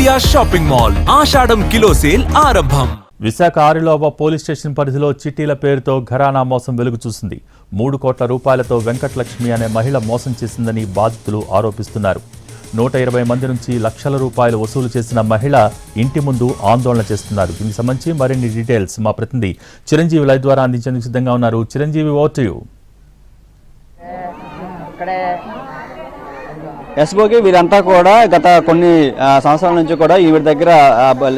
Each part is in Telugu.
India shopping mall Ashadham kilo sale ఆరంభం. విశాఖ ఆరిలోబ పోలీస్ స్టేషన్ పరిధిలో చిట్టీల పేరుతో ఘరానా మోసం వెలుగు చూసింది. మూడు కోట్ల రూపాయలతో వెంకటలక్ష్మి అనే మహిళ మోసం చేసిందని బాధితులు ఆరోపిస్తున్నారు. నూట ఇరవై మంది నుంచి లక్షల రూపాయలు వసూలు చేసిన మహిళ ఇంటి ముందు ఆందోళన చేస్తున్నారు. దీనికి సంబంధించి మరిన్ని డీటెయిల్స్ మా ప్రతినిధి చిరంజీవి లైవ్ ద్వారా అందించేందుకు సిద్ధంగా ఉన్నారు. చిరంజీవి ఓటు యు ఎస్బోకి వీరంతా కూడా గత కొన్ని సంవత్సరాల నుంచి కూడా వీరి దగ్గర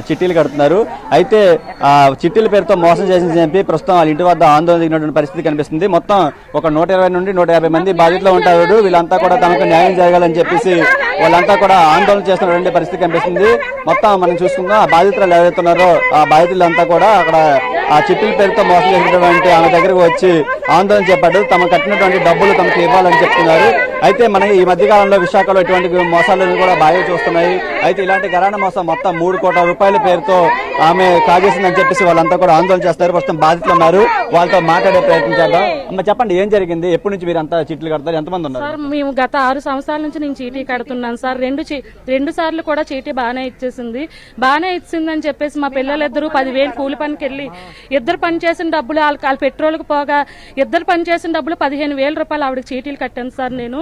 చిట్టీలు కడుతున్నారు. అయితే ఆ, చిట్టీల పేరుతో మోసం చేసింది చెప్పి ప్రస్తుతం వాళ్ళ ఇంటి వద్ద ఆందోళన దిగినటువంటి పరిస్థితి కనిపిస్తుంది. మొత్తం ఒక నూట ఇరవై నుండి నూట యాభై మంది బాధితులు ఉంటారు. వీళ్ళంతా కూడా తమకు న్యాయం జరగాలని చెప్పేసి వాళ్ళంతా కూడా ఆందోళన చేస్తున్నటువంటి పరిస్థితి కనిపిస్తుంది. మొత్తం మనం చూసుకుందాం ఆ బాధితులు ఎవరైతున్నారో ఆ బాధితులంతా కూడా అక్కడ ఆ చిట్టీల పేరుతో మోసం చేసినటువంటి ఆమె దగ్గరకు వచ్చి ఆందోళన చేపట్టారు తమ కట్టినటువంటి డబ్బులు తమకు ఇవ్వాలని చెప్తున్నారు. అయితే మనకి ఈ మధ్యకాలంలో విశాఖలో ఇటువంటి మోసాలను కూడా బాగా చూస్తున్నాయి. అయితే ఇలాంటి గరాణ మోసం మొత్తం మూడు కోట్ల రూపాయల పేరుతో ఆమె కాగేసిందని చెప్పేసి వాళ్ళంతా కూడా ఆందోళన చేస్తారు ప్రస్తుతం బాధితులు ఉన్నారు. వాళ్ళతో మాట్లాడే ప్రయత్నం చేద్దాం. అమ్మ చెప్పండి ఏం జరిగింది? ఎప్పటి నుంచి మీరు అంతా చీట్లు కడతారు? ఎంతమంది ఉన్నారు? సార్ మేము గత ఆరు సంవత్సరాల నుంచి నేను చీటీ కడుతున్నాను సార్. రెండు చీ- రెండు సార్లు కూడా చీటీ బాగానే ఇచ్చేసింది. బాగానే ఇచ్చిందని చెప్పేసి మా పిల్లలిద్దరూ పదివేలు కూలి పనికి వెళ్ళి ఇద్దరు పని చేసిన డబ్బులు వాళ్ళ వాళ్ళ పెట్రోల్కి పోగా ఇద్దరు పని చేసిన డబ్బులు పదిహేను వేల రూపాయలు ఆవిడకి చీటీలు కట్టాను సార్ నేను.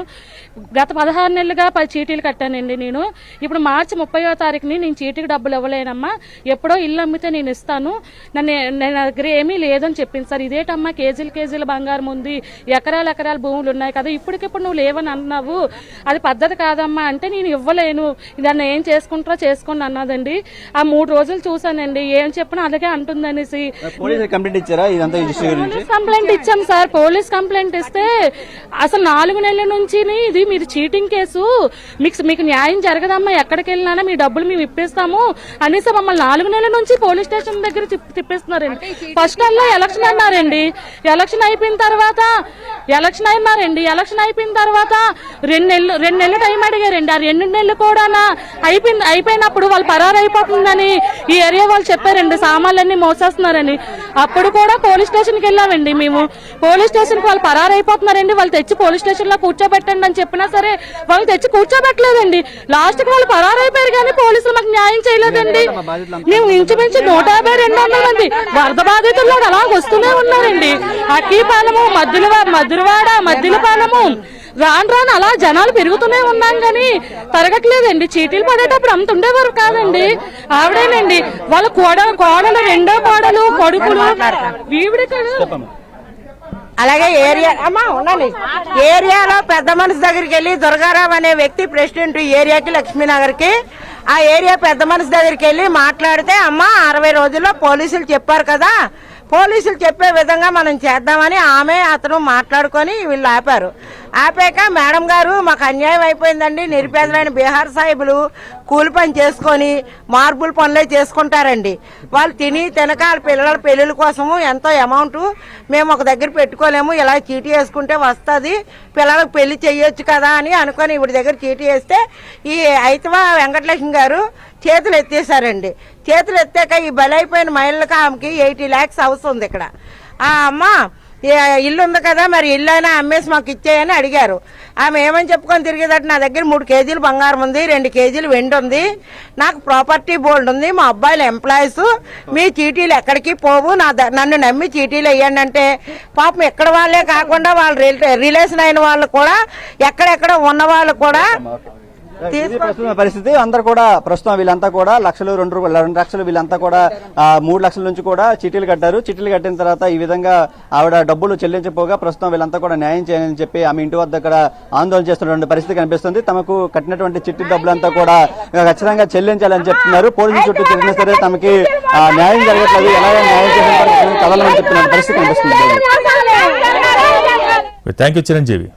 గత పదహారు నెలలుగా పది చీటీలు కట్టానండి నేను. ఇప్పుడు మార్చి ముప్పయో తారీఖుని నేను చీటీకి డబ్బులు ఇవ్వలేనమ్మా. ఎప్పుడో ఇల్లు అమ్మితే నేను ఇస్తాను. నన్ను నేను దగ్గర ఏమీ లేదని చెప్పింది సార్. ఇదేటమ్మా కేజీలు కేజీల బంగారం ఉంది. ఎకరాల ఎకరాల భూములు ఉన్నాయి కదా. ఇప్పటికిప్పుడు నువ్వు లేవని అన్నావు. అది పద్ధతి కాదమ్మా అంటే నేను ఇవ్వలేను. దాన్ని ఏం చేసుకుంటారో చేసుకోండి అన్నదండి. ఆ మూడు రోజులు చూసానండి ఏం చెప్పినా అలాగే అంటుందనేసి. కంప్లైంట్ ఇచ్చారా? ఇదంతా ఈ ఇచ్చాం సార్. పోలీస్ కంప్లైంట్ ఇస్తే అసలు నాలుగు నెలల నుంచి ఇది మీరు చీటింగ్ కేసు. మీకు మీకు న్యాయం జరగదమ్మా. ఎక్కడికి వెళ్ళినా మీ డబ్బులు మేము ఇప్పిస్తాము. అనేసి మమ్మల్ని నాలుగు నెలల నుంచి పోలీస్ స్టేషన్ దగ్గర తిప్- తిప్పిస్తున్నారండి. ఫస్ట్ అలా ఎలక్షన్ అన్నారండి. ఎలక్షన్ అయిపోయిన తర్వాత ఎలక్షన్ అన్నారండి. ఎలక్షన్ అయిపోయిన తర్వాత రెండు నెలలు రెండు నెలలు టైం అడిగారండి. ఆ రెండు నెలలు కూడా అయిపోయింది అయిపోయినప్పుడు వాళ్ళు పరారు అయిపోతుందని ఈ ఏరియా వాళ్ళు చెప్పారండి. సామాన్లన్నీ మోసేస్తున్నారని. అప్పుడు కూడా పోలీస్ స్టేషన్కి వెళ్ళామండి మేము. పోలీస్ స్టేషన్కి వాళ్ళు పరారు అయిపోతున్నారండి వాళ్ళు తెచ్చి పోలీస్ స్టేషన్లో కూర్చోబెట్టండి అని చెప్పినా సరే వాళ్ళు తెచ్చి కూర్చోబెట్టలేదండి. లాస్ట్కి వాళ్ళు పరారు అయిపోయారు కానీ పోలీసులు మాకు న్యాయం చేయలేదండి. మేము ఇంచుమించు నూట యాభై రెండు వందల మంది వరద బాధితుల్లో అలా వస్తూనే ఉన్నారండి. అక్కీపాలెము మద్దుల మధురవాడ మద్దిలపాలెము రాను రాను అలా జనాలు పెరుగుతూనే ఉన్నాం కానీ తరగట్లేదండి చీటీలు పడేటప్పుడు అంత ఉండేవారు కాదండి. ఆవిడేనండి. వాళ్ళ కోడలు కోడలు రెండో కోడలు కొడుకులు. వీవిడి అలాగే ఏరియా అమ్మా ఉండండి. ఏరియాలో పెద్ద మనిషి దగ్గరికి వెళ్ళి దుర్గారావు అనే వ్యక్తి ప్రెసిడెంట్ ఏరియాకి లక్ష్మీనగర్కి. ఆ ఏరియా పెద్ద మనిషి దగ్గరికి వెళ్ళి మాట్లాడితే అమ్మ అరవై రోజుల్లో పోలీసులు చెప్పారు కదా పోలీసులు చెప్పే విధంగా మనం చేద్దామని ఆమె అతను మాట్లాడుకొని వీళ్ళు ఆపారు. ఆపాక మేడం గారు మాకు అన్యాయం అయిపోయిందండి. నిరుపేదలైన బీహార్ సాహిబులు కూలి పని చేసుకొని మార్బుల్ పనులే చేసుకుంటారండి. వాళ్ళు తిని తినక వాళ్ళ పిల్లల పెళ్ళిళ్ళ కోసము ఎంతో అమౌంట్ మేము ఒక దగ్గర పెట్టుకోలేము. ఇలా చీటీ వేసుకుంటే వస్తుంది. పిల్లలకు పెళ్ళి చేయొచ్చు కదా అని అనుకొని ఇప్పుడు దగ్గర చీటీ వేస్తే ఈ అయితవా వెంకటలక్ష్మి గారు చేతులు ఎత్తేసారండి చేతులు ఎత్తాక ఈ బలైపోయిన మహిళలకు ఆమెకి ఎయిటీ ల్యాక్స్ హౌస్ ఉంది ఇక్కడ. ఆ అమ్మ ఇల్లు ఉంది కదా మరి ఇల్లు అయినా అమ్మేసి మాకు ఇచ్చేయని అడిగారు. ఆమె ఏమని చెప్పుకొని తిరిగేదట నా దగ్గర మూడు కేజీలు బంగారం ఉంది రెండు కేజీలు వెండి ఉంది నాకు ప్రాపర్టీ బోల్డ్ ఉంది మా అబ్బాయిలు ఎంప్లాయీస్ మీ చీటీలు ఎక్కడికి పోవు నా ద- నన్ను నమ్మి చీటీలు వేయండి అంటే పాపం ఎక్కడ వాళ్ళే కాకుండా వాళ్ళు రిలేషన్ అయిన వాళ్ళు కూడా ఎక్కడెక్కడ ఉన్న వాళ్ళు కూడా ప్రస్తుతం పరిస్థితి అందరు కూడా ప్రస్తుతం వీళ్ళంతా కూడా లక్షలు రెండు రూపాయలు రెండు లక్షలు వీళ్ళంతా కూడా మూడు లక్షల నుంచి కూడా చిట్టీలు కట్టారు. చిట్టీలు కట్టిన తర్వాత ఈ విధంగా ఆవిడ డబ్బులు చెల్లించపోగా ప్రస్తుతం వీళ్ళంతా కూడా న్యాయం చేయాలని చెప్పి ఆమె ఇంటి వద్ద ఇక్కడ ఆందోళన చేస్తున్నటువంటి పరిస్థితి కనిపిస్తుంది. తమకు కట్టినటువంటి చిట్టి డబ్బులంతా కూడా ఖచ్చితంగా చెల్లించాలని చెప్తున్నారు. పోలీసుల చుట్టూ తిరిగినా సరే తమకి న్యాయం జరగట్లేదు. ఎలాగో న్యాయం చేసిన పరిస్థితి కదలని చెప్తున్న పరిస్థితి కనిపిస్తుంది. Thank you Chiranjeevi